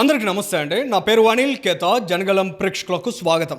అందరికీ నమస్తే అండి. నా పేరు అనిల్ కేత. జనగలం ప్రేక్షకులకు స్వాగతం.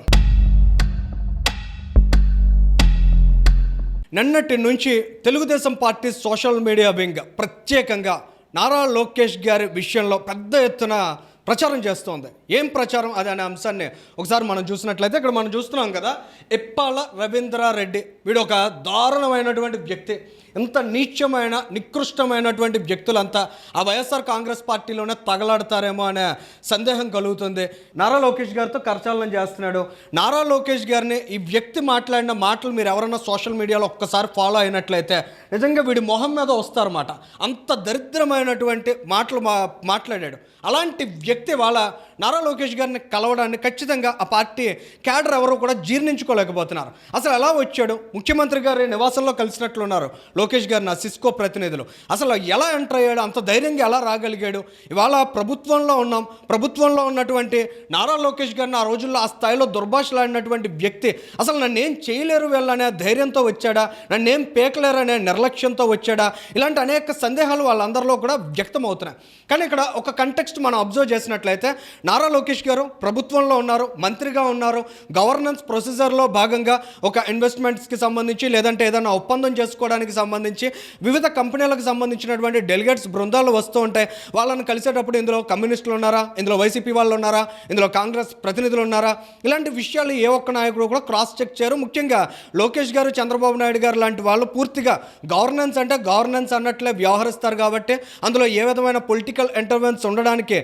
నిన్నటి నుంచి Telugu Desam party social media wing ప్రత్యేకంగా నారా లోకేష్ గారి విషయంలో పెద్ద ఎత్తున ప్రచారం చేస్తోంది. ఏం ప్రచారం? అది అనే అంశాన్ని ఒకసారి మనం చూసినట్లయితే ఇక్కడ మనం చూస్తున్నాం కదా ఇప్పాల రవీంద్రారెడ్డి. వీడు ఒక దారుణమైనటువంటి వ్యక్తి. ఎంత నీచమైన నికృష్టమైనటువంటి వ్యక్తులంతా ఆ వైఎస్ఆర్ కాంగ్రెస్ పార్టీలోనే తగలాడతారేమో అనే సందేహం కలుగుతుంది. నారా లోకేష్ గారితో కరచాలనం చేస్తున్నాడు. నారా లోకేష్ గారిని ఈ వ్యక్తి మాట్లాడిన మాటలు మీరు ఎవరైనా సోషల్ మీడియాలో ఒక్కసారి ఫాలో అయినట్లయితే నిజంగా వీడి మొహం మీద వస్తారన్నమాట. అంత దరిద్రమైనటువంటి మాటలు మా మాట్లాడాడు. అలాంటి వ్యక్తి వాళ్ళ నారా లోకేష్ గారిని కలవడాన్ని ఖచ్చితంగా ఆ పార్టీ క్యాడర్ ఎవరు కూడా జీర్ణించుకోలేకపోతున్నారు. అసలు ఎలా వచ్చాడు? ముఖ్యమంత్రి గారి నివాసంలో కలిసినట్లున్నారు లోకేష్ గారిని సిస్కో ప్రతినిధులు. అసలు ఎలా ఎంటర్ అయ్యాడు? అంత ధైర్యంగా ఎలా రాగలిగాడు? ఇవాళ ప్రభుత్వంలో ఉన్నాం. ప్రభుత్వంలో ఉన్నటువంటి నారా లోకేష్ గారిని ఆ రోజుల్లో ఆ స్థాయిలో దుర్భాషలాడినటువంటి వ్యక్తి అసలు నన్ను ఏం చేయలేరు వెళ్ళనే ధైర్యంతో వచ్చాడా? నన్ను ఏం పేకలేరు అనే నిర్లక్ష్యంతో వచ్చాడా? ఇలాంటి అనేక సందేహాలు వాళ్ళందరిలో కూడా వ్యక్తం అవుతున్నాయి కానీ ఇక్కడ ఒక కంటెక్స్ట్ మనం అబ్జర్వ్ చేసినట్లయితే నారా లోకేష్ గారు ప్రభుత్వంలో ఉన్నారు మంత్రిగా ఉన్నారు. గవర్నెన్స్ ప్రొసీజర్లో భాగంగా ఒక ఇన్వెస్ట్మెంట్స్కి సంబంధించి లేదంటే ఏదైనా ఒప్పందం చేసుకోవడానికి సంబంధించి వివిధ కంపెనీలకు సంబంధించినటువంటి డెలిగేట్స్ బృందాలు వస్తూ ఉంటాయి. వాళ్ళని కలిసేటప్పుడు ఇందులో కమ్యూనిస్టులు ఉన్నారా? ఇందులో వైసీపీ వాళ్ళు ఉన్నారా? ఇందులో కాంగ్రెస్ ప్రతినిధులు ఉన్నారా? ఇలాంటి విషయాలు ఏ ఒక్క నాయకుడు కూడా క్రాస్ చెక్ చేయరు. ముఖ్యంగా లోకేష్ గారు చంద్రబాబు నాయుడు గారు లాంటి వాళ్ళు పూర్తిగా గవర్నెన్స్ అంటే గవర్నెన్స్ అన్నట్లే వ్యవహరిస్తారు కాబట్టి అందులో ఏ విధమైన పొలిటికల్ ఇంటర్వెన్స్ ఉండడానికి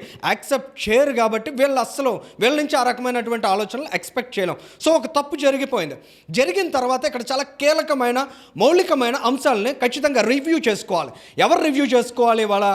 యాక్సెప్ట్ చేయరు కాబట్టి వీళ్ళు అస్సలు వీళ్ళ నుంచి ఆ రకమైనటువంటి ఆలోచనలు ఎక్స్పెక్ట్ చేయలేం. సో ఒక తప్పు జరిగిపోయింది. జరిగిన తర్వాత ఇక్కడ చాలా కీలకమైన మౌలికమైన అంశాలని ఖచ్చితంగా రివ్యూ చేసుకోవాలి. ఎవరు రివ్యూ చేసుకోవాలి? వాళ్ళ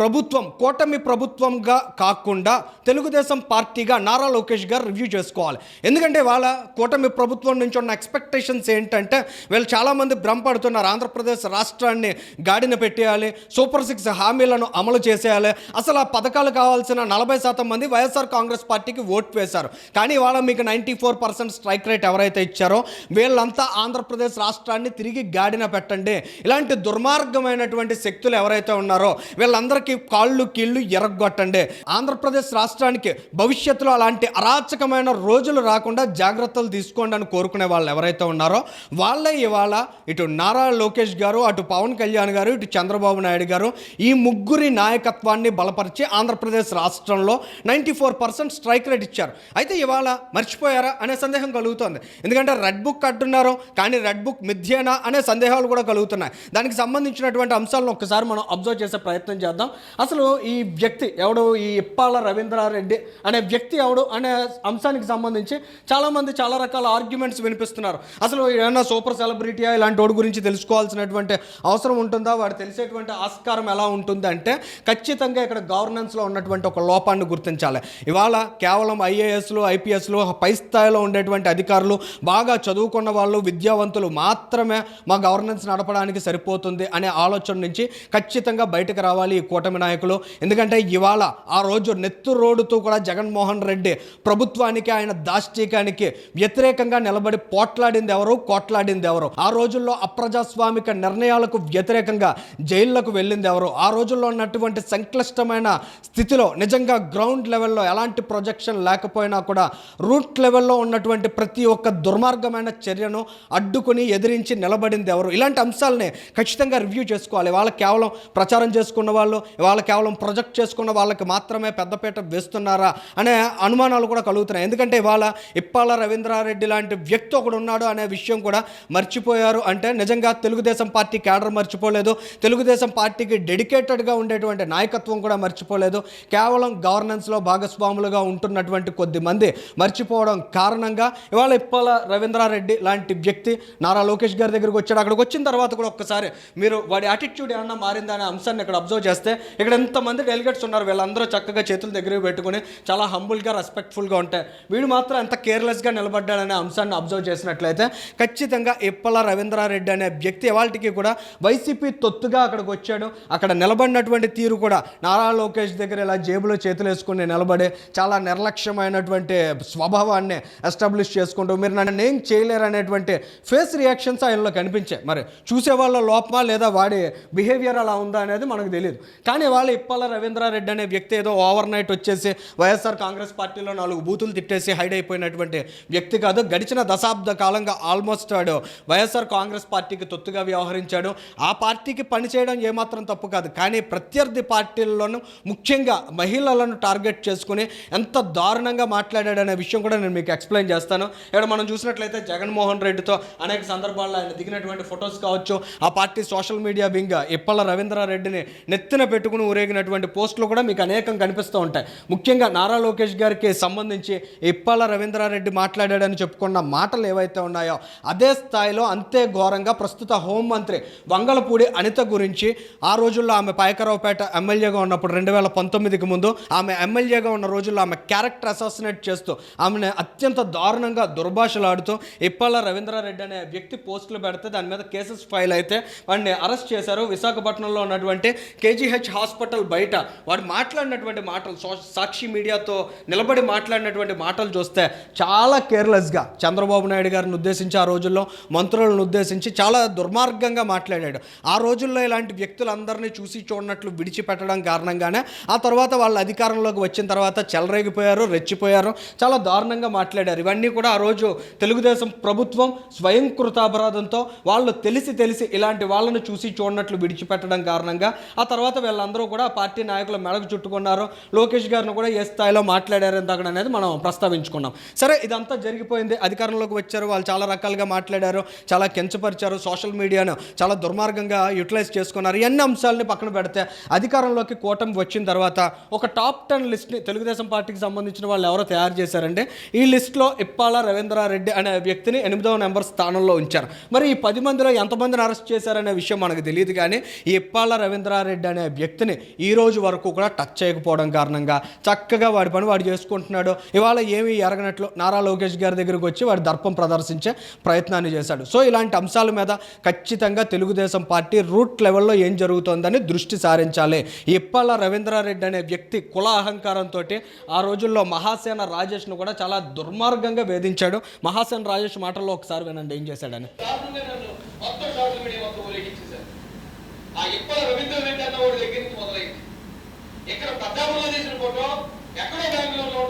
ప్రభుత్వం కూటమి ప్రభుత్వంగా కాకుండా తెలుగుదేశం పార్టీగా నారా లోకేష్ గారు రివ్యూ చేసుకోవాలి. ఎందుకంటే వాళ్ళ కూటమి ప్రభుత్వం నుంచి ఉన్న ఎక్స్పెక్టేషన్స్ ఏంటంటే వీళ్ళు చాలామంది భ్రమపడుతున్నారు ఆంధ్రప్రదేశ్ రాష్ట్రాన్ని గాడిన పెట్టేయాలి సూపర్ సిక్స్ హామీలను అమలు చేసేయాలి. అసలు ఆ పథకాలు కావాల్సిన నలభై శాతం మంది వైఎస్ఆర్ కాంగ్రెస్ పార్టీకి ఓట్ వేశారు. కానీ వాళ్ళ మీకు ninety four percent strike rate ఎవరైతే ఇచ్చారో వీళ్ళంతా ఆంధ్రప్రదేశ్ రాష్ట్రాన్ని తిరిగి గాడిన పెట్టండి. ఇలాంటి దుర్మార్గమైనటువంటి శక్తులు ఎవరైతే ఉన్నారో వీళ్ళందరికీ కాళ్ళు కీళ్ళు ఎరగొట్టండి. ఆంధ్రప్రదేశ్ రాష్ట్రానికి భవిష్యత్తులో అలాంటి అరాచకమైన రోజులు రాకుండా జాగ్రత్తలు తీసుకోండి అని కోరుకునే వాళ్ళు ఎవరైతే ఉన్నారో వాళ్ళే ఇవాళ ఇటు నారా లోకేష్ గారు అటు పవన్ కళ్యాణ్ గారు ఇటు చంద్రబాబు నాయుడు గారు ఈ ముగ్గురి నాయకత్వాన్ని బలపరిచి ఆంధ్రప్రదేశ్ రాష్ట్రంలో ninety four percent strike rate ఇచ్చారు. అయితే ఇవాళ మర్చిపోయారా అనే సందేహం కలుగుతోంది. ఎందుకంటే రెడ్ బుక్ అంటున్నారు కానీ రెడ్ బుక్ మిథ్యేనా అనే సందేహాలు కూడా కలుగుతున్నాయి. దానికి సంబంధించినటువంటి అంశాలను ఒక్కసారి మనం అబ్జర్వ్ చేసే ప్రయత్నం చేద్దాం. అసలు ఈ వ్యక్తి ఎవడు? ఈ ఇప్పాల రవీంద్రారెడ్డి అనే వ్యక్తి ఎవడు అనే అంశానికి సంబంధించి చాలామంది చాలా రకాల ఆర్గ్యుమెంట్స్ వినిపిస్తున్నారు. అసలు ఏమైనా సూపర్ సెలబ్రిటీయా? ఇలాంటి వాడి గురించి తెలుసుకోవాల్సినటువంటి అవసరం ఉంటుందా? వాడు తెలిసేటువంటి ఆస్కారం ఎలా ఉంటుంది అంటే ఖచ్చితంగా ఇక్కడ గవర్నెన్స్లో ఉన్నటువంటి ఒక లో లోపాన్ని గుర్తించాలి. ఇవాళ కేవలం ఐఏఎస్లు ఐపీఎస్లు పై స్థాయిలో ఉండేటువంటి అధికారులు బాగా చదువుకున్న వాళ్ళు విద్యావంతులు మాత్రమే మా గవర్నెన్స్ నడపడానికి సరిపోతుంది అనే ఆలోచన నుంచి ఖచ్చితంగా బయటకు రావాలి ఈ కూటమి నాయకులు. ఎందుకంటే ఇవాళ ఆ రోజు నెత్తు రోడ్డుతో కూడా జగన్మోహన్ రెడ్డి ప్రభుత్వానికి ఆయన దాష్టీకానికి వ్యతిరేకంగా నిలబడి పోట్లాడింది ఎవరు? కోట్లాడింది ఎవరు? ఆ రోజుల్లో అప్రజాస్వామిక నిర్ణయాలకు వ్యతిరేకంగా జైళ్ళకు వెళ్ళింది ఎవరు? ఆ రోజుల్లో ఉన్నటువంటి సంక్లిష్టమైన స్థితిలో నిజంగా గ్రౌండ్ లెవెల్లో ఎలాంటి ప్రొజెక్షన్ లేకపోయినా కూడా రూట్ లెవెల్లో ఉన్నటువంటి ప్రతి ఒక్క దుర్మార్గమైన చర్యను అడ్డుకుని ఎదిరించి నిలబడింది ఎవరు? ఇలాంటి అంశాలని ఖచ్చితంగా రివ్యూ చేసుకోవాలి. వాళ్ళ కేవలం ప్రచారం చేసుకున్న వాళ్ళు వాళ్ళ కేవలం ప్రొజెక్ట్ చేసుకున్న వాళ్ళకి మాత్రమే పెద్దపీట వేస్తున్నారా అనే అనుమానాలు కూడా కలుగుతున్నాయి. ఎందుకంటే ఇవాళ ఇప్పాల రవీంద్రారెడ్డి లాంటి వ్యక్తి ఒకడు ఉన్నాడు అనే విషయం కూడా మర్చిపోయారు. అంటే నిజంగా తెలుగుదేశం పార్టీ క్యాడర్ మర్చిపోలేదు. తెలుగుదేశం పార్టీకి డెడికేటెడ్గా ఉండేటువంటి నాయకత్వం కూడా మర్చిపోలేదు. కేవలం గవర్నెన్స్లో భాగస్వాములుగా ఉంటున్నటువంటి కొద్ది మంది మర్చిపోవడం కారణంగా ఇవాళ ఇప్పాల రవీంద్రారెడ్డి లాంటి వ్యక్తి నారా లోకేష్ గారి దగ్గరికి వచ్చాడు. అక్కడికి వచ్చిన తర్వాత కూడా ఒక్కసారి మీరు వాడి యాటిట్యూడ్ ఏమన్నా మారిందా అనే అంశాన్ని ఇక్కడ అబ్జర్వ్ చేస్తే ఇక్కడ ఎంతమంది డెలిగేట్స్ ఉన్నారు. వీళ్ళందరూ చక్కగా చేతుల దగ్గర పెట్టుకుని చాలా హంబుల్గా రెస్పెక్ట్ఫుల్గా ఉంటాయి వీడు మాత్రం ఎంత కేర్లెస్గా నిలబడ్డాడనే అంశాన్ని అబ్జర్వ్ చేసినట్లయితే ఖచ్చితంగా ఇప్పల రవీంద్రారెడ్డి అనే వ్యక్తి ఇవాళకి కూడా వైసీపీ తొత్తుగా అక్కడికి వచ్చాడు. అక్కడ నిలబడినటువంటి తీరు కూడా నారా లోకేష్ దగ్గర ఇలా జేబులో చేతులు వేసుకుని నిలబడి చాలా నిర్లక్ష్యమైనటువంటి స్వభావాన్ని ఎస్టాబ్లిష్ చేసుకుంటూ మీరు నన్ను ఏం చేయలేరు అనేటువంటి ఫేస్ రియాక్షన్స్ ఆయనలో కనిపించాయి. మరి చూసే వాళ్ళ లోపమా లేదా వాడి బిహేవియర్ అలా ఉందా అనేది మనకు తెలియదు కానీ వాళ్ళ ఇప్పల రవీంద్రారెడ్డి అనే వ్యక్తి ఏదో ఓవర్ నైట్ వచ్చేసి వైఎస్ఆర్ కాంగ్రెస్ పార్టీలో నాలుగు బూతులు తిట్టేసి హైడ్ అయిపోయినటువంటి వ్యక్తి కాదు. గడిచిన దశాబ్ద కాలంగా ఆల్మోస్ట్ వాడు వైఎస్ఆర్ కాంగ్రెస్ పార్టీకి తొత్తుగా వ్యవహరించాడు. ఆ పార్టీకి పనిచేయడం ఏమాత్రం తప్పు కాదు. కానీ ప్రత్యర్థి పార్టీల్లోనూ ముఖ్యంగా మహిళలను టార్గెట్ చేసుకుని ఎంత దారుణంగా మాట్లాడాడనే విషయం కూడా నేను మీకు ఎక్స్ప్లెయిన్ చేస్తాను. ఇక్కడ మనం చూసినట్లయితే జగన్మోహన్ రెడ్డితో అనేక సందర్భాల్లో ఆయన దిగినటువంటి ఫొటోస్ కావచ్చు ఆ party social media wing Ippala రవీంద్రారెడ్డిని నెత్తిన పెట్టుకుని ఊరేగినటువంటి పోస్టులు కూడా మీకు అనేకం కనిపిస్తూ ఉంటాయి. ముఖ్యంగా నారా లోకేష్ గారికి సంబంధించి ఇప్పల రవీంద్రారెడ్డి మాట్లాడాడని చెప్పుకున్న మాటలు ఏవైతే ఉన్నాయో అదే స్థాయిలో అంతే ఘోరంగా ప్రస్తుత హోంమంత్రి వంగలపూడి అనిత గురించి ఆ రోజుల్లో ఆమె పాయకరావుపేట ఎమ్మెల్యేగా ఉన్నప్పుడు రెండు వేల పంతొమ్మిదికి ముందు ఆమె ఎమ్మెల్యేగా ఉన్న రోజుల్లో ఆమె క్యారెక్టర్ అసాసినేట్ చేస్తూ ఆమెను అత్యంత దారుణంగా దుర్భాషలాడుతూ ఇప్పల రవీంద్రారెడ్డి అనే వ్యక్తి పోస్టులు పెడితే దాని మీద కేసెస్ ఫైల్ అయితే వాడిని అరెస్ట్ చేశారు. విశాఖపట్నంలో ఉన్నటువంటి కేజీహెచ్ హాస్పిటల్ బయట వాడు మాట్లాడినటువంటి మాటలు సాక్షి మీడియాతో నిలబడి మాట్లాడినటువంటి మాటలు చూస్తే చాలా కేర్లెస్గా చంద్రబాబు నాయుడు గారిని ఉద్దేశించి ఆ రోజుల్లో మంత్రులను ఉద్దేశించి చాలా దుర్మార్గంగా మాట్లాడాడు. ఆ రోజుల్లో ఇలాంటి వ్యక్తులందరినీ చూసి చూడనట్లు విడిచిపెట్టడం కారణంగానే ఆ తర్వాత వాళ్ళ అధికారంలోకి వచ్చిన తర్వాత చెలరేగిపోయారు రెచ్చిపోయారు. చాలా దారుణంగా మాట్లాడారు. ఇవన్నీ కూడా ఆ రోజు తెలుగుదేశం ప్రభుత్వం స్వయం కృతాపరాధంతో వాళ్ళు తెలిసి తెలిసి ఇలాంటి వాళ్ళను చూసి చూడనట్లు విడిచిపెట్టడం కారణంగా ఆ తర్వాత వీళ్ళందరూ కూడా పార్టీ నాయకుల మెడకు చుట్టుకున్నారు. లోకేష్ గారిని కూడా ఏ స్థాయిలో మాట్లాడారు ఇందాక అనేది మనం ప్రస్తావించుకున్నాం. సరే ఇదంతా జరిగిపోయింది. అధికారంలోకి వచ్చారు వాళ్ళు చాలా రకాలుగా మాట్లాడారు చాలా కించపరిచారు సోషల్ మీడియాను చాలా దుర్మార్గంగా యూటిలైజ్ చేసుకున్నారు. ఎన్ని అంశాలని పక్కన పెడితే అధికారంలోకి కూటమి వచ్చిన తర్వాత ఒక టాప్ టెన్ లిస్ట్ని తెలుగుదేశం పార్టీకి సంబంధించిన వాళ్ళు ఎవరో తయారు చేశారంటే ఈ లిస్ట్లో ఇప్పాల రవీంద్రారెడ్డి అనే వ్యక్తిని ఎనిమిదవ నెంబర్ స్థానంలో ఉంచారు. మరి ఈ పది మందిలో ఎంతమందిని అరెస్ట్ చేశారనే విషయం మనకు తెలియదు కానీ ఈ ఇప్పాల రవీంద్రారెడ్డి అనే వ్యక్తిని ఈ రోజు వరకు కూడా టచ్ చేయకపోవడం కారణంగా చక్కగా వాడి పని వాడు చేసుకుంటున్నాడు. ఇవాళ ఏమీ ఎరగనట్లు నారా లోకేష్ గారి దగ్గరికి వచ్చి వాడి దర్పం ప్రదర్శించే ప్రయత్నాన్ని చేశాడు. సో ఇలాంటి అంశాల మీద ఖచ్చితంగా తెలుగుదేశం పార్టీ రూట్ లెవెల్లో ఏం జరుగుతోందని దృష్టి సారించాలి. ఇప్పాల రవీంద్రారెడ్డి అనే వ్యక్తి కుల అహంకారంతో ఆ రోజుల్లో మహాసేన రాజేష్ను కూడా చాలా దుర్మార్గంగా వేధించాడు. మహాసేన రాజేష్ మాటల్లో ఒకసారి వినండి ఏం చేశాడని. ఇక్కడ తీసిన ఫోటో ఎక్కడో బెంగళూరులో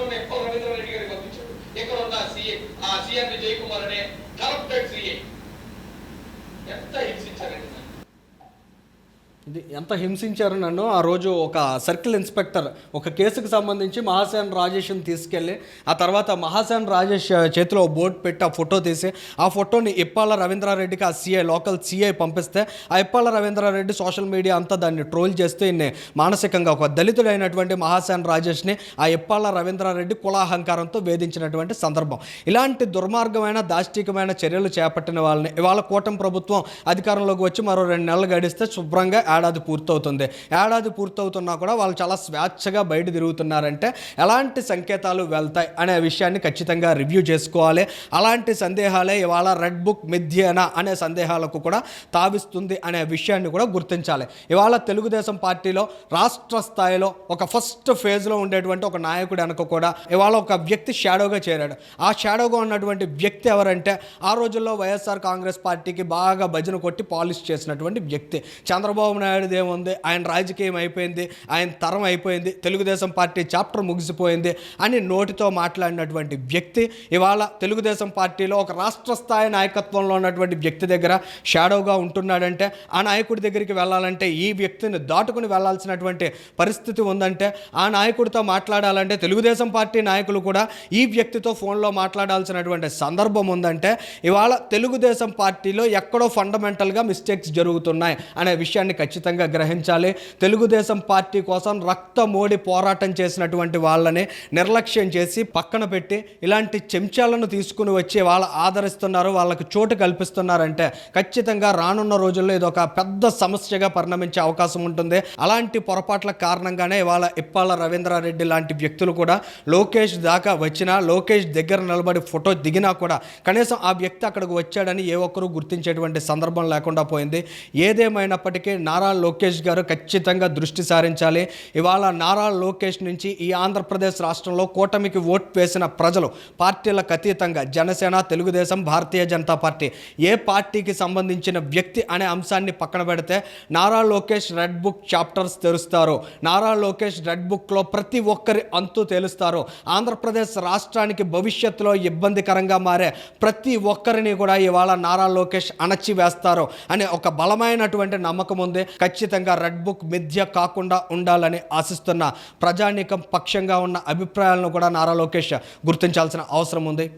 రెడ్డి గారికి పంపించాడు. ఇక్కడ ఉన్న సిఏ? ఆ అనే కరప్టెడ్ సిఏ. ఎంత ఇది ఎంత హింసించారు నన్ను? ఆ రోజు ఒక సర్కిల్ ఇన్స్పెక్టర్ ఒక కేసుకు సంబంధించి మహాసేన్ రాజేష్ని తీసుకెళ్ళి ఆ తర్వాత మహాసేన్ రాజేష్ చేతిలో బోర్డు పెట్టి ఆ ఫోటో తీసి ఆ ఫోటోని ఇప్పాల రవీంద్రారెడ్డికి ఆ సీఐ లోకల్ సీఐ పంపిస్తే ఆ ఇప్పాల రవీంద్రారెడ్డి సోషల్ మీడియా అంతా దాన్ని ట్రోల్ చేస్తూ ఇన్ని మానసికంగా ఒక దళితుడైనటువంటి మహాసేన్ రాజేష్ని ఆ ఇప్పాల రవీంద్రారెడ్డి కులాహంకారంతో వేధించినటువంటి సందర్భం. ఇలాంటి దుర్మార్గమైన దాష్టికమైన చర్యలు చేపట్టిన వాళ్ళని ఇవాళ కూటమి ప్రభుత్వం అధికారంలోకి వచ్చి మరో రెండు నెలలు గడిస్తే శుభ్రంగా ఏడాది పూర్తవుతుంది. ఏడాది పూర్తవుతున్నా కూడా వాళ్ళు చాలా స్వేచ్ఛగా బయట తిరుగుతున్నారంటే ఎలాంటి సంకేతాలు వెళ్తాయి అనే విషయాన్ని ఖచ్చితంగా రివ్యూ చేసుకోవాలి. అలాంటి సందేహాలే ఇవాళ రెడ్ బుక్ మిథ్యేనా అనే సందేహాలకు కూడా తావిస్తుంది అనే విషయాన్ని కూడా గుర్తించాలి. ఇవాళ తెలుగుదేశం పార్టీలో రాష్ట్ర స్థాయిలో ఒక ఫస్ట్ ఫేజ్లో ఉండేటువంటి ఒక నాయకుడు వెనక కూడా ఇవాళ ఒక వ్యక్తి షాడోగా చేరాడు. ఆ షాడోగా ఉన్నటువంటి వ్యక్తి ఎవరంటే ఆ రోజుల్లో వైఎస్ఆర్ కాంగ్రెస్ పార్టీకి బాగా భజన కొట్టి పాలిష్ చేసినటువంటి వ్యక్తి. చంద్రబాబు నాయుడు నాయుడుది ఏముంది ఆయన రాజకీయం అయిపోయింది ఆయన తరం అయిపోయింది తెలుగుదేశం పార్టీ చాప్టర్ ముగిసిపోయింది అని నోటితో మాట్లాడినటువంటి వ్యక్తి ఇవాళ తెలుగుదేశం పార్టీలో ఒక రాష్ట్ర స్థాయి నాయకత్వంలో ఉన్నటువంటి వ్యక్తి దగ్గర షాడోగా ఉంటున్నాడంటే ఆ నాయకుడి దగ్గరికి వెళ్ళాలంటే ఈ వ్యక్తిని దాటుకుని వెళ్ళాల్సినటువంటి పరిస్థితి ఉందంటే ఆ నాయకుడితో మాట్లాడాలంటే తెలుగుదేశం పార్టీ నాయకులు కూడా ఈ వ్యక్తితో ఫోన్లో మాట్లాడాల్సినటువంటి సందర్భం ఉందంటే ఇవాళ తెలుగుదేశం పార్టీలో ఎక్కడో ఫండమెంటల్గా మిస్టేక్స్ జరుగుతున్నాయి అనే విషయాన్ని ఖచ్చితంగా ఖచ్చితంగా గ్రహించాలి. తెలుగుదేశం పార్టీ కోసం రక్త మోడి పోరాటం చేసినటువంటి వాళ్ళని నిర్లక్ష్యం చేసి పక్కన పెట్టి ఇలాంటి చెంచాలను తీసుకుని వచ్చి వాళ్ళ ఆదరిస్తున్నారు వాళ్ళకి చోటు కల్పిస్తున్నారంటే ఖచ్చితంగా రానున్న రోజుల్లో ఇది ఒక పెద్ద సమస్యగా పరిణమించే అవకాశం ఉంటుంది. అలాంటి పొరపాట్ల కారణంగానే ఇవాళ ఇప్పాల రవీంద్రారెడ్డి లాంటి వ్యక్తులు కూడా లోకేష్ దాకా వచ్చినా లోకేష్ దగ్గర నిలబడి ఫోటో దిగినా కూడా కనీసం ఆ వ్యక్తి అక్కడికి వచ్చాడని ఏ ఒక్కరూ గుర్తించేటువంటి సందర్భం లేకుండా పోయింది. ఏదేమైనప్పటికీ నారా నారా లోకేష్ గారు ఖచ్చితంగా దృష్టి సారించాలి. ఇవాళ నారా లోకేష్ నుంచి ఈ ఆంధ్రప్రదేశ్ రాష్ట్రంలో కూటమికి ఓట్ వేసిన ప్రజలు పార్టీలకు అతీతంగా జనసేన తెలుగుదేశం భారతీయ జనతా పార్టీ ఏ పార్టీకి సంబంధించిన వ్యక్తి అనే అంశాన్ని పక్కన పెడితే Nara Lokesh red book chapters తెరుస్తారు. నారా లోకేష్ రెడ్ బుక్లో ప్రతి ఒక్కరి అంతు తేలుస్తారు. ఆంధ్రప్రదేశ్ రాష్ట్రానికి భవిష్యత్తులో ఇబ్బందికరంగా మారే ప్రతి ఒక్కరిని కూడా ఇవాళ నారా లోకేష్ అణచివేస్తారు అనే ఒక బలమైనటువంటి నమ్మకం ఉంది. ఖచ్చితంగా రెడ్ బుక్ మిథ్య కాకుండా ఉండాలని ఆశిస్తున్న ప్రజానీకం పక్షంగా ఉన్న అభిప్రాయాలను కూడా నారా లోకేష్ గుర్తించాల్సిన అవసరం ఉంది.